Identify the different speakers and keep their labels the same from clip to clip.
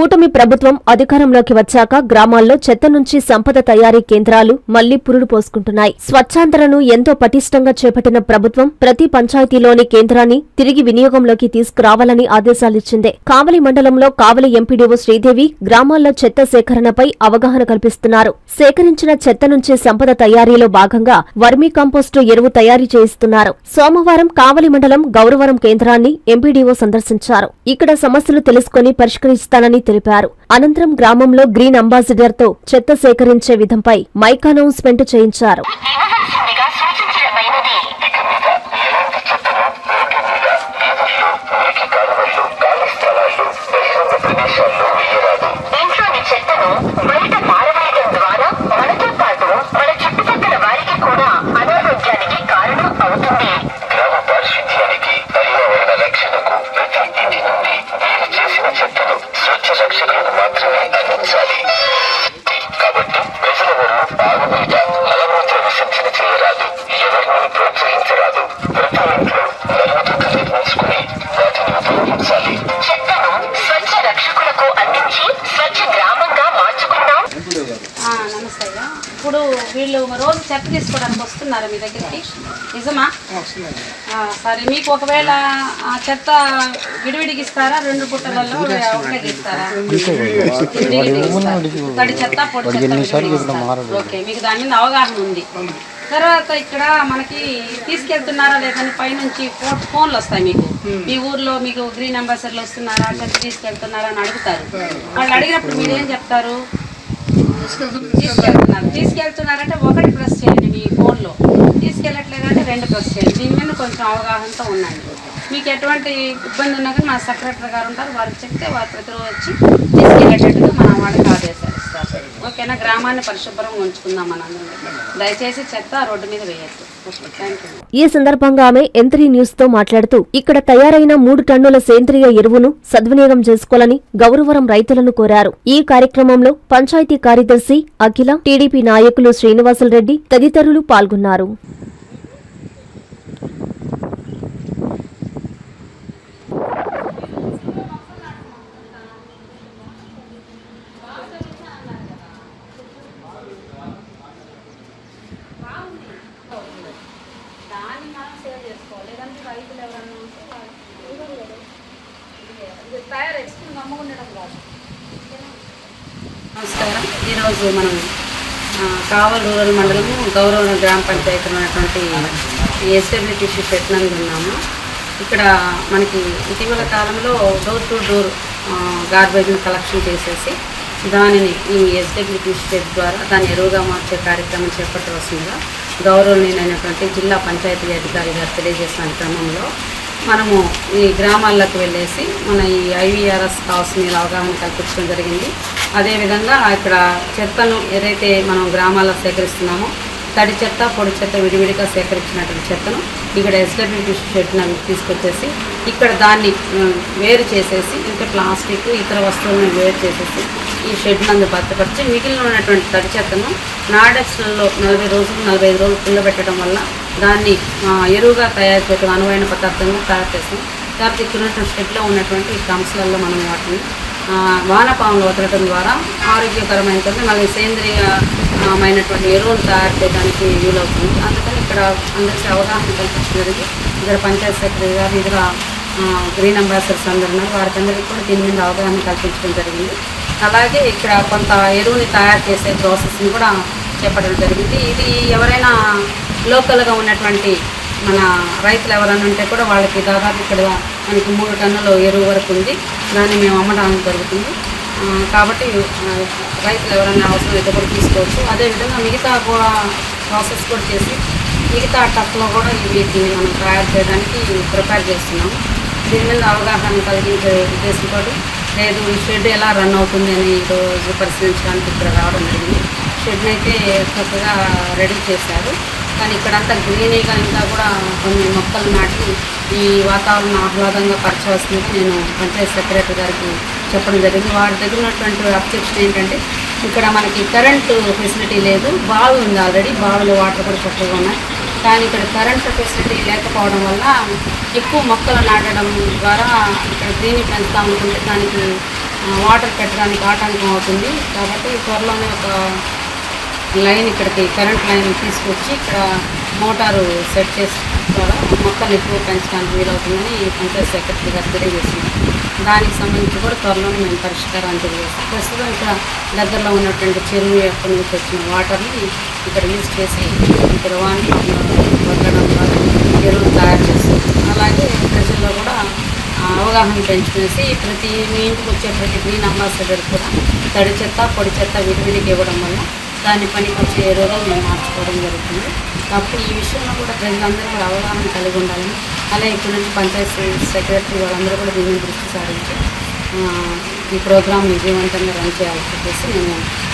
Speaker 1: కూటమి ప్రభుత్వం అధికారంలోకి వచ్చాక గ్రామాల్లో చెత్త నుంచి సంపద తయారీ కేంద్రాలు మళ్ళీ పురుడు పోసుకుంటున్నాయి. స్వచ్ఛాంధ్రను ఎంతో పటిష్టంగా చేపట్టిన ప్రభుత్వం ప్రతి పంచాయతీలోని కేంద్రాన్ని తిరిగి వినియోగంలోకి తీసుకురావాలని ఆదేశాలిచ్చింది కావలి మండలంలో కావలి ఎంపీడీఓ శ్రీదేవి గ్రామాల్లో చెత్త సేకరణపై అవగాహన కల్పిస్తున్నారు. సేకరించిన చెత్త నుంచి సంపద తయారీలో భాగంగా వర్మీ కంపోస్టు ఎరువు తయారీ చేయిస్తున్నారు. సోమవారం కావలి మండలం గౌరవరం కేంద్రాన్ని ఎంపీడీఓ సందర్శించారు. ఇక్కడ సమస్యలు తెలుసుకుని పరిష్కరిస్తానని తెలిపారు. అనంతరం గ్రామంలో గ్రీన్ అంబాసిడర్తో చెత్త సేకరించే విధంపై మైక్ అనౌన్స్మెంట్ చేయించారు.
Speaker 2: చెత్తను రక్షకులను మాత్రమే అందించాలి. కాబట్టి ప్రజలెవరూ బాగు మీద మలమూత్ర విసర్జన చేయరాదు ఎవరిని ప్రోత్సహించరాదు. ప్రతి ఇంట్లో మరుగుదొడ్లు నిర్మించుకుని వాటిని ఉపయోగించాలి.
Speaker 3: వీళ్ళు రోజు చెత్త తీసుకోవడానికి వస్తున్నారు మీ దగ్గరికి. నిజమా? ఆ, సరే మీకు ఒకవేళ ఆ చెత్త విడివిడికి ఇస్తారా? రెండు బుట్టలలో ఒకటే ఇస్తారా. తడి చెత్త పొడి. ఓకే మీకు దాని మీద అవగాహన ఉంది. తర్వాత ఇక్కడ మనకి తీసుకెళ్తున్నారా లేదని పైనుంచి ఫో- ఫోన్లు వస్తాయి మీకు. మీ ఊర్లో మీకు గ్రీన్ అంబాసిడర్లు వస్తున్నారా? చెత్త తీసుకెళ్తున్నారా అని అడుగుతారు. వాళ్ళు అడిగినప్పుడు మీరు ఏం చెప్తారు? తీసుకెళ్తున్నారు తీసుకెళ్తున్నారంటే ఒకటి ప్రెస్ చేయండి మీ ఫోన్లో తీసుకెళ్ళట్లేదంటే రెండు ప్రెస్ చేయండి దీని మీద కొంచెం అవగాహనతో ఉన్నాయి మీకు ఎటువంటి ఇబ్బంది ఉన్నా కానీ మా సెక్రటరీ గారు ఉంటారు వారికి చెప్తే వారు ప్రతిరోజు వచ్చి తీసుకెళ్ళేటట్టుగా మన వాళ్ళకి ఆదేశాలు ఇస్తారు. ఓకేనా? గ్రామాన్ని పరిశుభ్రంగా ఉంచుకుందాం మనందరం దయచేసి చెత్త రోడ్డు మీద వేయద్దు.
Speaker 1: ఈ సందర్భంగా ఆమె ఎంత్రీ న్యూస్తో మాట్లాడుతూ ఇక్కడ తయారైన మూడు టన్నుల సేంద్రియ ఎరువును సద్వినియోగం చేసుకోవాలని గౌరవరం రైతులను కోరారు. ఈ కార్యక్రమంలో పంచాయతీ కార్యదర్శి అఖిల టీడీపీ నాయకులు శ్రీనివాసులు రెడ్డి తదితరులు పాల్గొన్నారు
Speaker 3: దాన్ని మనం సేవ్ చేసుకోవాలి లేదంటే రైతులు ఎవరన్నా ఉంటే వాళ్ళు- ఇది తయారు చేసుకుని గమ్ముగా ఉండడం కాదు నమస్కారం. ఈరోజు మనం కావల్ రూరల్ మండలము గౌరవ గ్రామ పంచాయతీలో ఉన్నటువంటి ఎస్డబ్ల్యూటీసీ షెడ్ నందు ఉన్నాము. ఇక్కడ మనకి ఇటీవల కాలంలో డోర్ టు డోర్ గార్బేజ్ని కలెక్షన్ చేసేసి దానిని ఈ ఎస్డబ్ల్యూటీసీ షెడ్ ద్వారా దాన్ని ఎరువుగా మార్చే కార్యక్రమం చేపట్టవలసిందిగా గౌరవనీయులైనటువంటి జిల్లా పంచాయతీ అధికారి గారు తెలియజేసిన క్రమంలో మనము ఈ గ్రామాల్లోకి వెళ్ళేసి మన ఈ ఐవీఆర్ఎస్ కాల్స్ మీద అవగాహన కల్పించడం జరిగింది. అదేవిధంగా ఇక్కడ చెత్తను ఏదైతే మనం గ్రామాల్లో సేకరిస్తున్నామో తడి చెత్త పొడి చెత్త విడివిడిగా సేకరించినటువంటి చెత్తను ఇక్కడ ఎస్డబ్ల్యూటీ షెడ్ తీసుకొచ్చేసి ఇక్కడ దాన్ని వేరు చేసేసి ఇంకా ప్లాస్టిక్ ఇతర వస్తువులను వేరు చేసేసి ఈ షెడ్ నందు భద్రపరిచి మిగిలిన ఉన్నటువంటి తడి చెత్తను నాడెక్స్లలో నలభై రోజులు నలభై ఐదు రోజులు పుల్లబెట్టడం వల్ల దాన్ని ఎరువుగా తయారు చేయడం అనువైన పదార్థంగా తయారు చేస్తాం. తర్వాత ఇక్కడ ఉన్నటువంటి షెడ్లో ఉన్నటువంటి ఈ మనం వాటిని వానపాములు వదలడం ద్వారా ఆరోగ్యకరమైనటువంటి మళ్ళీ సేంద్రియమైనటువంటి ఎరువులు తయారు చేయడానికి వీలవుతుంది. అందుకని ఇక్కడ అందరికీ అవగాహన కల్పించడం జరిగింది ఇద్దరు పంచాయత్ సెక్రటరీ గారు ఇతర గ్రీన్ అంబాసిడర్స్ అందరు ఉన్నారు. వారికి కూడా దీని మీద అవగాహన కల్పించడం జరిగింది. అలాగే ఇక్కడ కొంత ఎరువుని తయారు చేసే ప్రాసెస్ని కూడా చెప్పడం జరిగింది. ఇది ఎవరైనా లోకల్గా ఉన్నటువంటి మన రైతులు ఎవరైనా ఉంటే కూడా వాళ్ళకి దాదాపు ఇక్కడ మనకి మూడు టన్నుల ఎరువు వరకు ఉంది. దాన్ని మేము అమ్మడానికి జరుగుతుంది. కాబట్టి రైతులు ఎవరైనా అవసరం అయితే కూడా తీసుకోవచ్చు. అదేవిధంగా మిగతా కూడా ప్రాసెస్ కూడా చేసి మిగతా టఫ్లో కూడా వీటిని మనం తయారు చేయడానికి ప్రిపేర్ చేస్తున్నాము. దీని మీద అవగాహన కలిగించే ఉద్దేశంతో లేదు ఈ షెడ్ ఎలా రన్ అవుతుంది అని ఈరోజు పరిశీలించడానికి ఇక్కడ రావడం జరిగింది. షెడ్ అయితే చక్కగా రెడీ చేశారు. కానీ ఇక్కడంతా గ్రీనీగా కనుక కూడా కొన్ని మొక్కలు నాటి ఈ వాతావరణం ఆహ్లాదంగా పరచవలసిందిగా నేను పంచాయత్ సెక్రటరీ గారికి చెప్పడం జరిగింది. వారి దగ్గర ఉన్నటువంటి అబ్జెక్షన్ ఏంటంటే ఇక్కడ మనకి కరెంటు ఫెసిలిటీ లేదు బావి ఉంది ఆల్రెడీ బావిలో వాటర్ కూడా చక్కగా ఉన్నాయి. కానీ ఇక్కడ కరెంటు ఫెసిలిటీ లేకపోవడం వల్ల ఎక్కువ మొక్కలు నాటడం ద్వారా ఇక్కడ గ్రీని పెంచుతాం అనుకుంటే దానికి వాటర్ పెట్టడానికి ఆటంకం అవుతుంది. కాబట్టి త్వరలోనే ఒక లైన్ ఇక్కడికి కరెంట్ లైన్ తీసుకొచ్చి ఇక్కడ మోటారు సెట్ చేసి ద్వారా మొక్కలు ఎక్కువ పెంచడానికి వీలవుతుందని పంచాయత్ సెక్రటరీ గారు తెలియజేసింది దానికి సంబంధించి కూడా త్వరలోనే మేము పరిష్కారాన్ని తెలియజేస్తాం. ప్రస్తుతం ఇక్కడ దగ్గరలో ఉన్నటువంటి చెరువు ఎక్కడి నుంచి వచ్చిన వాటర్ని ఇక్కడ యూజ్ చేసి ఇక్కడ వాని వదలడం ద్వారా ఎరువులు తయారు చేస్తాం అలాగే ప్రజల్లో కూడా అవగాహన పెంచుకునేసి ప్రతి మీ ఇంటికి వచ్చే ప్రతి గ్రీన్ అంబాసిడర్ కూడా తడి చెత్త పొడి చెత్త విడివిడికి ఇవ్వడం వల్ల దాన్ని పనికి వచ్చే ఎరువుగా మేము మార్చుకోవడం జరుగుతుంది. కాబట్టి ఈ విషయంలో కూడా ప్రజలందరూ కూడా అవగాహన కలిగి ఉండాలని అలాగే ఇక్కడ నుంచి పంచాయతీ సెక్రటరీ వాళ్ళందరూ కూడా దీన్ని దృష్టి సారించి ఈ ప్రోగ్రామ్ విజయవంతంగా రన్ చేయాలని చెప్పేసి నేను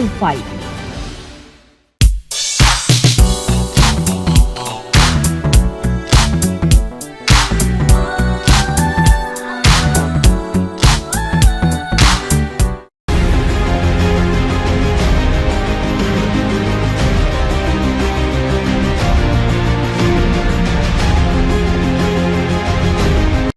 Speaker 4: double five.